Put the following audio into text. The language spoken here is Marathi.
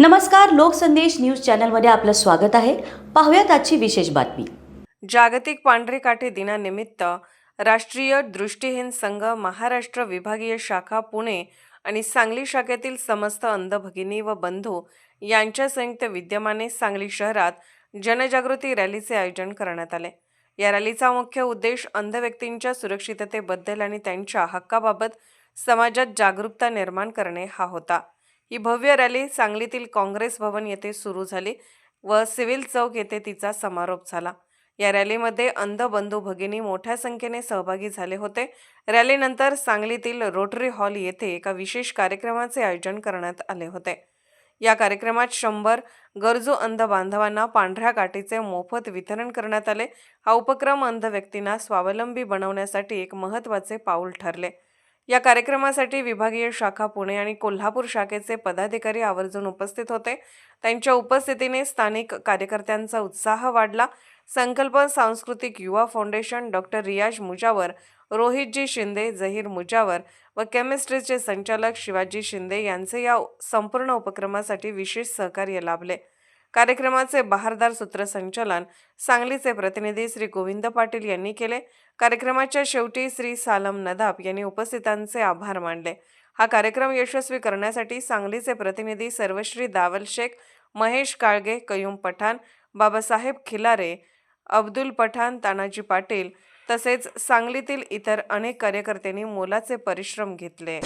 नमस्कार लोकसंदेश न्यूज चॅनलमध्ये आपलं स्वागत आहे. पाहूयात आजची विशेष बातमी. जागतिक पांढरे काठे दिनानिमित्त राष्ट्रीय दृष्टीहीन संघ महाराष्ट्र विभागीय शाखा पुणे आणि सांगली शाखेतील समस्त अंध भगिनी व बंधू यांच्या संयुक्त विद्यमाने सांगली शहरात जनजागृती रॅलीचे आयोजन करण्यात आले. या रॅलीचा मुख्य उद्देश अंध व्यक्तींच्या सुरक्षिततेबद्दल आणि त्यांच्या हक्काबाबत समाजात जागरूकता निर्माण करणे हा होता. ही भव्य रॅली सांगलीतील काँग्रेस भवन येथे सुरू झाली व सिव्हिल चौक येथे तिचा समारोप झाला. या रॅलीमध्ये अंध बंधू भगिनी मोठ्या संख्येने सहभागी झाले होते. रॅलीनंतर सांगलीतील रोटरी हॉल येथे एका विशेष कार्यक्रमाचे आयोजन करण्यात आले होते. या कार्यक्रमात शंभर गरजू अंध बांधवांना पांढऱ्या काठीचे मोफत वितरण करण्यात आले. हा उपक्रम अंध व्यक्तींना स्वावलंबी बनवण्यासाठी एक महत्त्वाचे पाऊल ठरले. या कार्यक्रमासाठी विभागीय शाखा पुणे आणि कोल्हापूर शाखेचे पदाधिकारी आवर्जून उपस्थित होते. त्यांच्या उपस्थितीने स्थानिक कार्यकर्त्यांचा उत्साह वाढला. संकल्प सांस्कृतिक युवा फाउंडेशन डॉक्टर रियाज मुजावर रोहितजी शिंदे जहीर मुजावर व केमिस्ट्रीचे संचालक शिवाजी शिंदे यांचे या संपूर्ण उपक्रमासाठी विशेष सहकार्य लाभले. कार्यक्रमाचे बहारदार सूत्रसंचालन सांगलीचे प्रतिनिधी श्री गोविंद पाटील यांनी केले. कार्यक्रमाच्या शेवटी श्री सालम नदाब यांनी उपस्थितांचे आभार मानले. हा कार्यक्रम यशस्वी करण्यासाठी सांगलीचे प्रतिनिधी सर्वश्री दावल शेख महेश काळगे कयूम पठाण बाबासाहेब खिलारे अब्दुल पठाण तानाजी पाटील तसेच सांगलीतील इतर अनेक कार्यकर्त्यांनी मोलाचे परिश्रम घेतले.